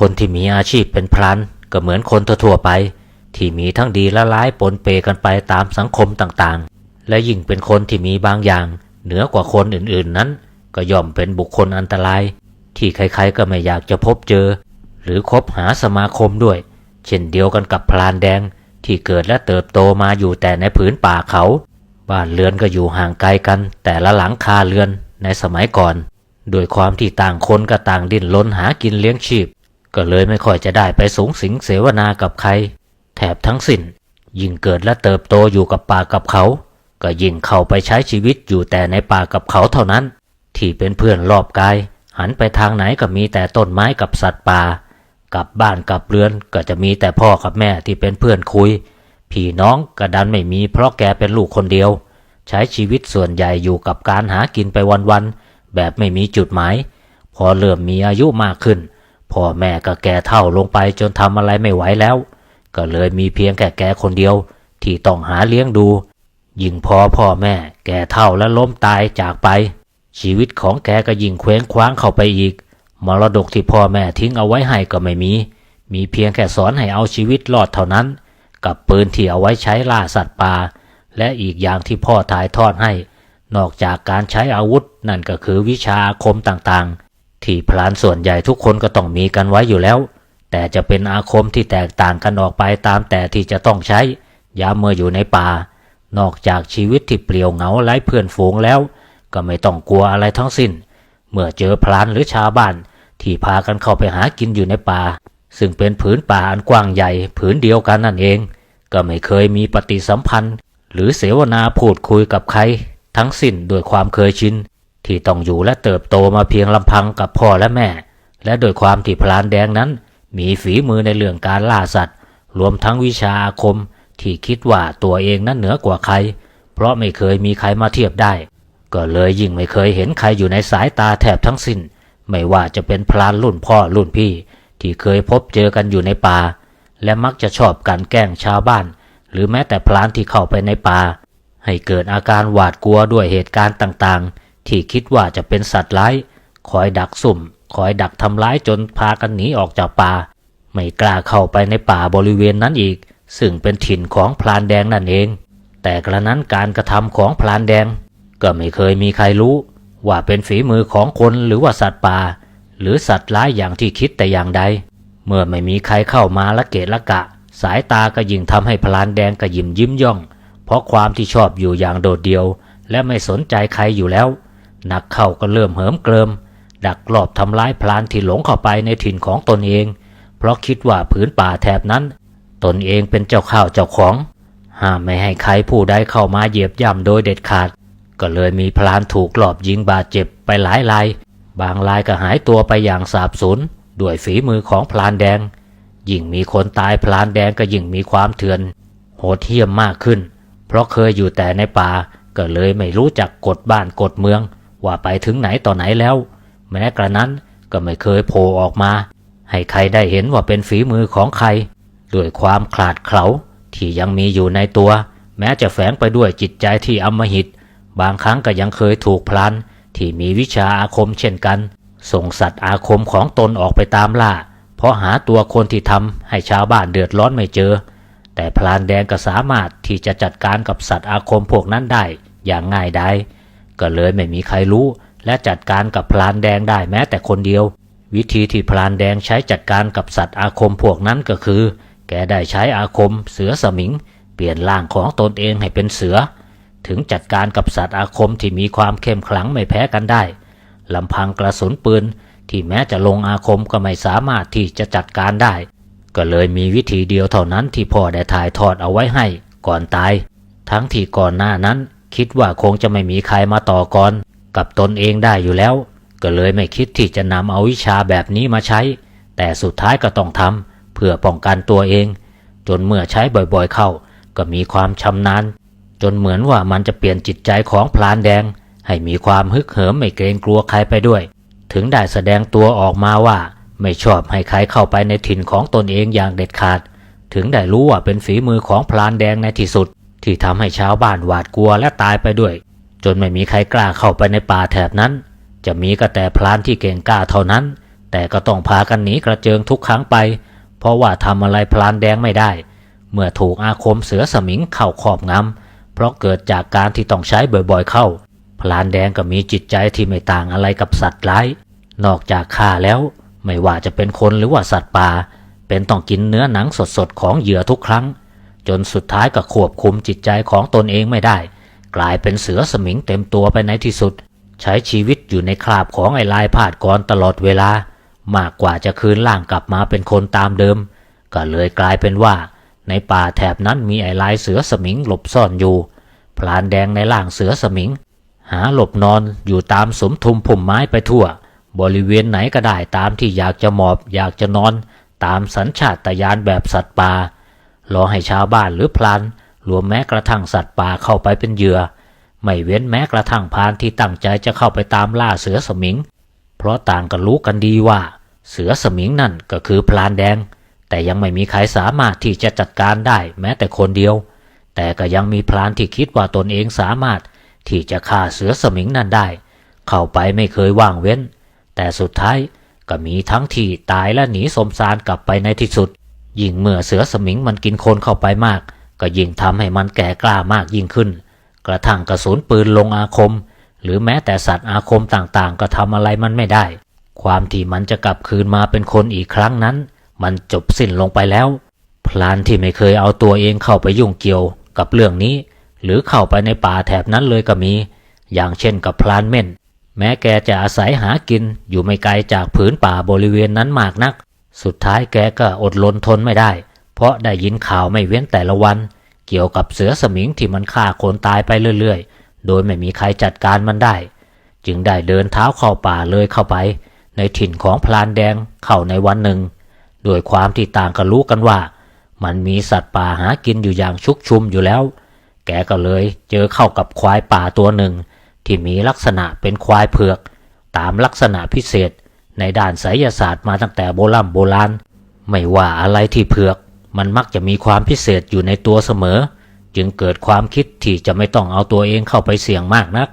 คนที่มีอาชีพเป็นพรานก็เหมือนคนทั่วไป ที่มีทั้งดีและร้ายปนเปกันไปตามสังคมต่างๆ และยิ่งเป็นคนที่มีบางอย่าง เหนือกว่าคนอื่นๆนั้น ก็ย่อมเป็นบุคคลอันตราย ที่ใครๆก็ไม่อยากจะพบเจอ หรือคบหาสมาคมด้วย เช่นเดียวกันกับพรานแดงที่เกิดและเติบโตมาอยู่แต่ในผืนป่าเขาบ้านเรือนก็อยู่ห่างไกลกัน แต่ละหลังคาเรือนในสมัยก่อน โดยความที่ต่างคนก็ต่างดิ้นรนหากินเลี้ยงชีพ ก็เลยไม่ค่อยจะได้ไปสูงสิงเสวนากับใคร แถบทั้งสิ้น ยิ่งเกิดและเติบโตอยู่กับป่ากับเขา ก็ยิ่งเข้าไปใช้ชีวิตอยู่แต่ในป่ากับเขาเท่านั้น ที่เป็นเพื่อนรอบกาย หันไปทางไหนก็มีแต่ต้นไม้กับสัตว์ป่า กลับบ้านกลับเรือนก็จะมีแต่พ่อกับแม่ที่เป็นเพื่อนคุย พี่น้องก็ดันไม่มีเพราะแกเป็นลูกคนเดียว ใช้ชีวิตส่วนใหญ่อยู่กับการหากินไปวันๆแบบไม่มีจุดหมาย พอเริ่มมีอายุมากขึ้น พ่อแม่ก็แก่เท่าลงไปจนทำอะไรไม่ไหวแล้ว ก็เลยมีเพียงแค่แกคนเดียว ที่ต้องหาเลี้ยงดู ยิ่งพอพ่อแม่แก่เท่าและล้มตายจากไป ชีวิตของแกก็ยิ่งเคว้งคว้างเข้าไปอีก มรดกที่พ่อแม่ทิ้งเอาไว้ให้ก็ไม่มี มีเพียงแค่สอนให้เอาชีวิตรอดเท่านั้น กับปืนที่เอาไว้ใช้ล่าสัตว์ป่าและอีกอย่างที่พ่อถ่ายทอดให้ นอกจากการใช้อาวุธนั่นก็คือวิชาอาคมต่างๆ ที่พลานส่วนใหญ่ทุกคนก็ต้องมีกันไว้อยู่แล้ว แต่จะเป็นอาคมที่แตกต่างกันออกไปตามแต่ที่จะต้องใช้ยามเมื่ออยู่ในป่า นอกจากชีวิตที่เปลี่ยวเหงาไร้เพื่อนฝูงแล้ว ก็ไม่ต้องกลัวอะไรทั้งสิ้น เมื่อเจอพลานหรือชาวบ้าน ที่พากันเข้าไปหากินอยู่ในป่า ซึ่งเป็นผืนป่าอันกว้างใหญ่ผืนเดียวกันนั่นเอง ก็ไม่เคยมีปฏิสัมพันธ์ หรือเสวนาพูดคุยกับใคร ทั้งสิ้นด้วยความเคยชิน ที่ต้องอยู่และเติบโตมาเพียงลำพังกับพ่อและแม่ และโดยความที่พลานแดงนั้น มีฝีมือในเรื่องการล่าสัตว์ รวมทั้งวิชาอาคม ที่คิดว่าตัวเองนั้นเหนือกว่าใคร เพราะไม่เคยมีใครมาเทียบได้ ก็เลยยิ่งไม่เคยเห็นใครอยู่ในสายตาแทบทั้งสิ้น ไม่ว่าจะเป็นพลานรุ่นพ่อรุ่นพี่ ที่เคยพบเจอกันอยู่ในป่า และมักจะชอบกันแกล้งชาวบ้าน หรือแม้แต่พลานที่เข้าไปในป่าให้เกิดอาการหวาดกลัวด้วยเหตุการณ์ต่างๆ ที่คิดว่าจะเป็นสัตว์ร้ายคอยดักสุ่ม คอยดักทำร้ายจนพากันหนีออกจากป่า ไม่กล้าเข้าไปในป่าบริเวณนั้นอีก ซึ่งเป็นถิ่นของพลานแดงนั่นเอง แต่กระนั้นการกระทำของพลานแดง ก็ไม่เคยมีใครรู้ ว่าเป็นฝีมือของคนหรือว่าสัตว์ป่า หรือสัตว์ร้ายอย่างที่คิดแต่อย่างใด เมื่อไม่มีใครเข้ามาละเกะละกะ สายตาก็ยิ่งทำให้พลานแดงกระยิมยิ้มย่อง เพราะความที่ชอบอยู่อย่างโดดเดี่ยว และไม่สนใจใครอยู่แล้ว นักเข้าก็เริ่มเหิมเกริม ดักลอบทำร้ายพลานที่หลงเข้าไปในถิ่นของตนเอง เพราะคิดว่าผืนป่าแถบนั้น ตนเองเป็นเจ้าข้าวเจ้าของห้ามไม่ให้ใครผู้ใดเข้ามาเหยียบย่ำโดยเด็ดขาด ก็เลยมีพลานถูกลอบยิงบาดเจ็บไปหลายราย บางรายก็หายตัวไปอย่างสาบสูญด้วยฝีมือของพลานแดง ยิ่งมีคนตายพลานแดงก็ยิ่งมีความเถื่อน โหดเหี้ยมมากขึ้น เพราะเคยอยู่แต่ในป่าก็เลยไม่รู้จักกฎบ้านกฎเมือง ว่าไปถึงไหนต่อไหนแล้ว แม้กระนั้นก็ไม่เคยโผล่ออกมา ให้ใครได้เห็นว่าเป็นฝีมือของใคร ด้วยความขลาดเขลาที่ยังมีอยู่ในตัว แม้จะแฝงไปด้วยจิตใจที่อำมหิต บางครั้งก็ยังเคยถูกพลัน ที่มีวิชาอาคมเช่นกัน ส่งสัตว์อาคมของตนออกไปตามล่า เพราะหาตัวคนที่ทำให้ชาวบ้านเดือดร้อนไม่เจอ แต่พลานแดงก็สามารถที่จะจัดการกับสัตว์อาคมพวกนั้นได้อย่างง่ายดาย ก็เลยไม่มีใครรู้ และจัดการกับพลานแดงได้แม้แต่คนเดียว วิธีที่พลานแดงใช้จัดการกับสัตว์อาคมพวกนั้นก็คือ แกได้ใช้อาคมเสือสมิง เปลี่ยนร่างของตนเองให้เป็นเสือ ถึงจัดการกับสัตว์อาคมที่มีความเข้มขลังไม่แพ้กันได้ลำพังกระสุนปืนที่แม้จะลงอาคมก็ไม่สามารถที่จะจัดการได้ ก็เลยมีวิธีเดียวเท่านั้นที่พ่อได้ถ่ายทอดเอาไว้ให้ก่อนตาย ทั้งที่ก่อนหน้านั้น คิดว่าคงจะไม่มีใครมาต่อกรกับตนเองได้อยู่แล้ว ก็เลยไม่คิดที่จะนำเอาวิชาแบบนี้มาใช้ แต่สุดท้ายก็ต้องทำเพื่อป้องกันตัวเอง จนเมื่อใช้บ่อยๆเข้า ก็มีความชำนาญ จนเหมือนว่ามันจะเปลี่ยนจิตใจของพลานแดง ให้มีความฮึกเหิมไม่เกรงกลัวใครไปด้วย ถึงได้แสดงตัวออกมาว่า ไม่ชอบให้ใครเข้าไปในถิ่นของตนเองอย่างเด็ดขาด ถึงได้รู้ว่าเป็นฝีมือของพลานแดงในที่สุด ที่ทำให้ชาวบ้านหวาดกลัวและตายไปด้วย จนไม่มีใครกล้าเข้าไปในป่าแถบนั้น จะมีก็แต่พลานที่เก่งกล้าเท่านั้น แต่ก็ต้องพากันหนีกระเจิงทุกครั้งไป เพราะว่าทำอะไรพลานแดงไม่ได้ เมื่อถูกอาคมเสือสมิงเข้าครอบงำเพราะเกิดจากการที่ต้องใช้บ่อยๆเข้า พลานแดงก็มีจิตใจที่ไม่ต่างอะไรกับสัตว์ร้าย นอกจากฆ่าแล้ว ไม่ว่าจะเป็นคนหรือว่าสัตว์ป่าเป็นต้องกินเนื้อหนังสดๆของเหยื่อทุกครั้ง จนสุดท้ายก็ควบคุมจิตใจของตนเองไม่ได้ กลายเป็นเสือสมิงเต็มตัวไปในที่สุด ใช้ชีวิตอยู่ในคราบของไอ้ลายพาดกรตลอดเวลา มากกว่าจะคืนร่างกลับมาเป็นคนตามเดิม ก็เลยกลายเป็นว่า ในป่าแถบนั้นมีไอ้ลายเสือสมิงหลบซ่อนอยู่ พลานแดงในร่างเสือสมิง หาหลบนอนอยู่ตามสมทุมพุ่มไม้ไปทั่ว บริเวณไหนก็ได้ตามที่อยากจะหมอบอยากจะนอน ตามสัญชาตญาณแบบสัตว์ป่า รอให้ชาวบ้านหรือพลานรวมแม้กระทั่งสัตว์ป่าเข้าไปเป็นเหยื่อ ไม่เว้นแม้กระทั่งพานที่ตั้งใจจะเข้าไปตามล่าเสือสมิง เพราะต่างกันรู้กันดีว่า เสือสมิงนั่นก็คือพลานแดง แต่ยังไม่มีใครสามารถที่จะจัดการได้แม้แต่คนเดียว แต่ก็ยังมีพลานที่คิดว่าตนเองสามารถที่จะฆ่าเสือสมิงนั่นได้ เข้าไปไม่เคยว่างเว้น แต่สุดท้ายก็มีทั้งที่ตายและหนีสมสารกลับไปในที่สุด ยิ่งเมื่อเสือสมิงมันกินคนเข้าไปมาก ก็ยิ่งทำให้มันแก่กล้ามากยิ่งขึ้น กระทั่งกระสุนปืนลงอาคม หรือแม้แต่สัตว์อาคมต่างๆ ก็ทำอะไรมันไม่ได้ ความที่มันจะกลับคืนมาเป็นคนอีกครั้งนั้น มันจบสิ้นลงไปแล้ว พลานที่ไม่เคยเอาตัวเองเข้าไปยุ่งเกี่ยวกับเรื่องนี้ หรือเข้าไปในป่าแถบนั้นเลยก็มี อย่างเช่นกับพลานเม่นแม้แกจะอาศัยหากินอยู่ไม่ไกลจากผืนป่าบริเวณนั้นมากนัก สุดท้ายแกก็อดรนทนไม่ได้ เพราะได้ยินข่าวไม่เว้นแต่ละวัน เกี่ยวกับเสือสมิงที่มันฆ่าคนตายไปเรื่อยๆ โดยไม่มีใครจัดการมันได้ จึงได้เดินเท้าเข้าป่าเลยเข้าไป ในถิ่นของพลานแดงเข้าในวันหนึ่งโดยความที่ต่างกันรู้กันว่า มันมีสัตว์ป่าหากินอยู่อย่างชุกชุมอยู่แล้ว แกก็เลยเจอเข้ากับควายป่าตัวหนึ่ง ที่มีลักษณะเป็นควายเผือก ตามลักษณะพิเศษ ในด้านไสยศาสตร์มาตั้งแต่โบราณโบราณ ไม่ว่าอะไรที่เผือก มันมักจะมีความพิเศษอยู่ในตัวเสมอ จึงเกิดความคิดที่จะไม่ต้องเอาตัวเองเข้าไปเสี่ยงมากนัก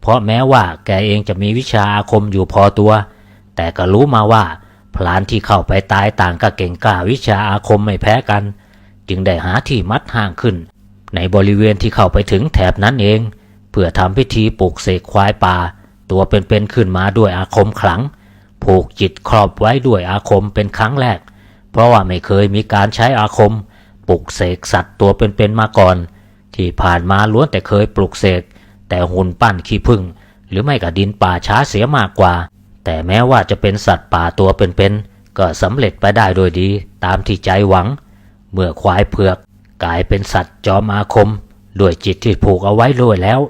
เพราะแม้ว่าแกเองจะมีวิชาอาคมอยู่พอตัว แต่ก็รู้มาว่าพลานที่เข้าไปตายต่างก็เก่งกล้าวิชาอาคมไม่แพ้กัน จึงได้หาที่มัดห่างขึ้น ในบริเวณที่เข้าไปถึงแถบนั้นเอง เพื่อทำพิธีปลุกเสกควายป่า ตัวเป็นๆขึ้นมาด้วยอาคมขลัง ผูกจิตครอบไว้ด้วยอาคมเป็นครั้งแรก เพราะว่าไม่เคยมีการใช้อาคม ปลุกเสกสัตว์ตัวเป็นๆมาก่อน ที่ผ่านมาล้วนแต่เคยปลุกเสกแต่หุ่นปั้นขี้ผึ้งหรือไม่ก็ดินป่าช้าเสียมากกว่า แต่แม้ว่าจะเป็นสัตว์ป่าตัวเป็นๆก็สำเร็จไปได้โดยดีตามที่ใจหวัง เมื่อควายเผือกกลายเป็นสัตว์จอมอาคมด้วยจิตที่ผูกเอาไว้ด้วยแล้ว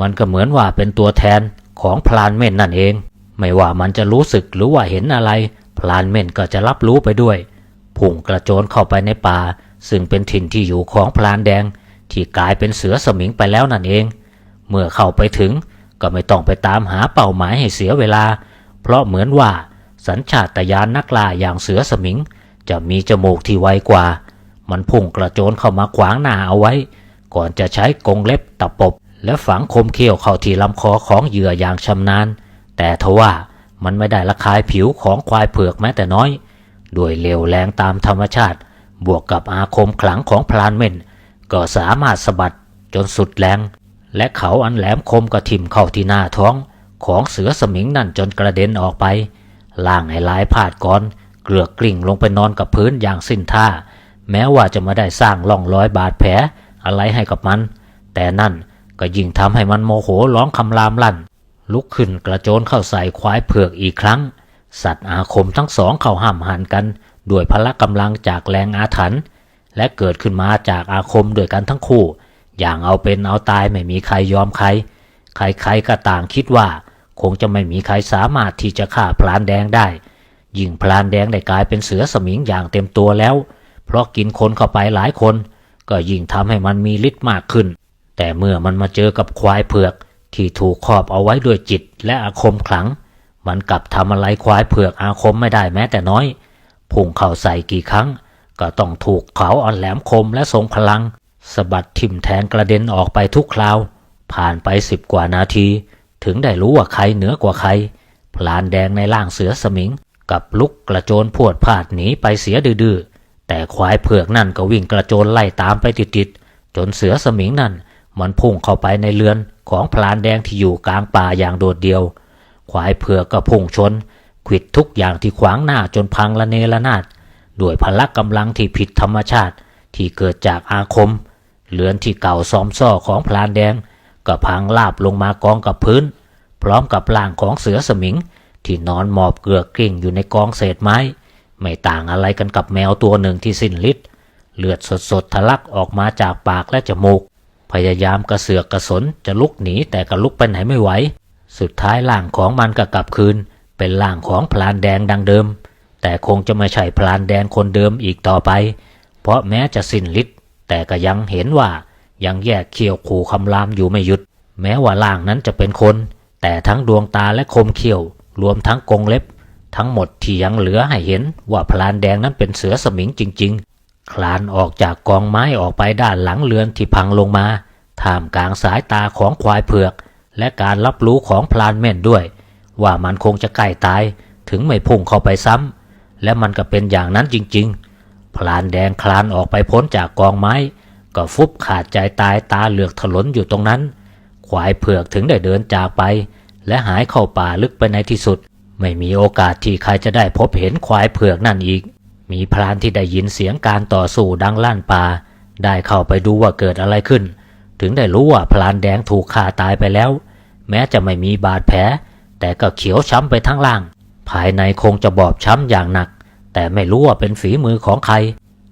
มันก็เหมือนว่าเป็นตัวแทนของพลานเม่นนั่นเอง ไม่ว่ามันจะรู้สึกหรือว่าเห็นอะไร พลานเม่นก็จะรับรู้ไปด้วย พุ่งกระโจนเข้าไปในป่า ซึ่งเป็นถิ่นที่อยู่ของพลานแดง ที่กลายเป็นเสือสมิงไปแล้วนั่นเอง เมื่อเข้าไปถึงก็ไม่ต้องไปตามหาเป้าหมายให้เสียเวลา เพราะเหมือนว่าสัญชาตญาณนักล่าอย่างเสือสมิง จะมีจมูกที่ไวกว่า มันพุ่งกระโจนเข้ามาขวางหน้าเอาไว้ ก่อนจะใช้กรงเล็บตะปบ และฝังคมเขี้ยวเข้าที่ลำคอของเหยื่ออย่างชำนาญ แต่ทว่ามันไม่ได้ละคายผิวของควายเผือกแม้แต่น้อย ด้วยเร็วแรงตามธรรมชาติ บวกกับอาคมขลังของพลานเม่น ก็สามารถสะบัดจนสุดแรง และเขาอันแหลมคมก็ทิ่มเข้าที่หน้าท้อง ของเสือสมิงนั่นจนกระเด็นออกไป ล่างไอ้ลายพาดก่อน เกลือกกลิ่งลงไปนอนกับพื้นอย่างสิ้นท่า แม้ว่าจะไม่ได้สร้างร่องรอยบาดแผลอะไรให้กับมัน แต่นั่นก็ยิ่งทำให้มันโมโหร้องคำรามลั่น ลุกขึ้นกระโจนเข้าใส่ควายเผือกอีกครั้ง สัตว์อาคมทั้งสองเข้าห้ามหันกัน ด้วยพละกำลังจากแรงอาถรรพ์และเกิดขึ้นมาจากอาคมด้วยกันทั้งคู่ อย่างเอาเป็นเอาตายไม่มีใครยอมใคร ใครๆก็ต่างคิดว่า คงจะไม่มีใครสามารถที่จะฆ่าพลานแดงได้ ยิ่งพลานแดงได้กลายเป็นเสือสมิงอย่างเต็มตัวแล้ว เพราะกินคนเข้าไปหลายคน ก็ยิ่งทำให้มันมีฤทธิ์มากขึ้น แต่เมื่อมันมาเจอกับควายเผือก ที่ถูกครอบเอาไว้ด้วยจิตและอาคมขลัง มันกลับทำอะไรควายเผือกอาคมไม่ได้แม้แต่น้อย พุ่งเข้าใส่กี่ครั้ง ก็ต้องถูกเขาอ่อนแหลมคมและทรงพลังสะบัดทิ่มแทงกระเด็นออกไปทุกคราว ผ่านไปสิบกว่านาที ถึงได้รู้ว่าใครเหนือกว่าใคร พลานแดงในร่างเสือสมิง กับลุกกระโจนพวดพลาดหนีไปเสียดื้อแต่ควายเผือกนั่นก็วิ่งกระโจนไล่ตามไปติดๆจนเสือสมิงนั่นมันพุ่งเข้าไปในเรือน ของพลานแดงที่อยู่กลางป่าอย่างโดดเดี่ยว ควายเผือกก็พุ่งชนขิดทุกอย่างที่ขวางหน้าจนพังละเนระนาดด้วยพละกำลังที่ผิดธรรมชาติที่เกิดจากอาคมเรือนที่เก่าซ้อมซ่อของพลานแดงก็พังลาบลงมากองกับพื้น พร้อมกับร่างของเสือสมิง ที่นอนหมอบเกลือกกลิ้งอยู่ในกองเศษไม้ ไม่ต่างอะไรกันกับแมวตัวหนึ่งที่สิ้นฤทธิ์เลือดสดๆทะลักออกมาจากปากและจมูก พยายามกระเสือกกระสนจะลุกหนีแต่ก็ลุกไปไหนไม่ไหว สุดท้ายร่างของมันก็กลับคืน เป็นร่างของพลานแดงดังเดิม แต่คงจะไม่ใช่พลานแดงคนเดิมอีกต่อไป เพราะแม้จะสิ้นฤทธิ์แต่ก็ยังเห็นว่ายังแยกเขี้ยวขู่คำรามอยู่ไม่หยุด แม้ว่าร่างนั้นจะเป็นคน แต่ทั้งดวงตาและคมเขี้ยว รวมทั้งกรงเล็บ ทั้งหมดที่ยังเหลือให้เห็นว่าพลานแดงนั้นเป็นเสือสมิงจริง คลานออกจากกองไม้ออกไปด้านหลังเรือนที่พังลงมาท่ามกลางสายตาของควายเผือก และการรับรู้ของพลานเม่นด้วย ว่ามันคงจะใกล้ตายถึงไม่พุ่งเข้าไปซ้ำ และมันก็เป็นอย่างนั้นจริงๆ พลานแดงคลานออกไปพ้นจากกองไม้ ก็ฟุบขาดใจตายตาเหลือกถลนอยู่ตรงนั้น ควายเผือกถึงได้เดินจากไป และหายเข้าป่าลึกไปในที่สุด ไม่มีโอกาสที่ใครจะได้พบเห็นควายเผือกนั่นอีก มีพรานที่ได้ยินเสียงการต่อสู้ดังลั่นป่า ได้เข้าไปดูว่าเกิดอะไรขึ้น ถึงได้รู้ว่าพลานแดงถูกฆ่าตายไปแล้ว แม้จะไม่มีบาดแผล แต่ก็เขียวช้ำไปทั้งล่าง ภายในคงจะบอบช้ำอย่างหนัก แต่ไม่รู้ว่าเป็นฝีมือของใคร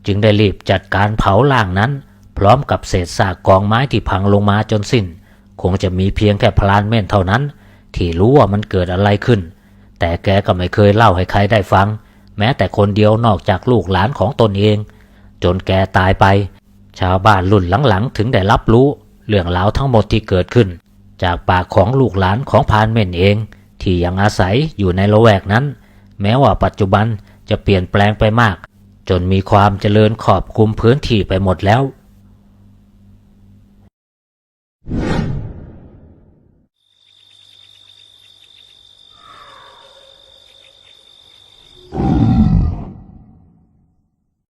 จึงได้รีบจัดการเผาล่างนั้น พร้อมกับเศษซากกองไม้ที่พังลงมาจนสิ้น คงจะมีเพียงแค่พลานเม่นเท่านั้น ที่รู้ว่ามันเกิดอะไรขึ้น แต่แกก็ไม่เคยเล่าให้ใครได้ฟัง แม้แต่คนเดียวนอกจากลูกหลานของตนเอง จนแกตายไป ชาวบ้านรุ่นหลังๆ ถึงได้รับรู้ เรื่องราวทั้งหมดที่เกิดขึ้น จากปากของลูกหลานของพานเม่นเอง ที่ยังอาศัยอยู่ในละแวกนั้น แม้ว่าปัจจุบันจะเปลี่ยนแปลงไปมาก จนมีความเจริญขอบคลุมพื้นที่ไปหมดแล้ว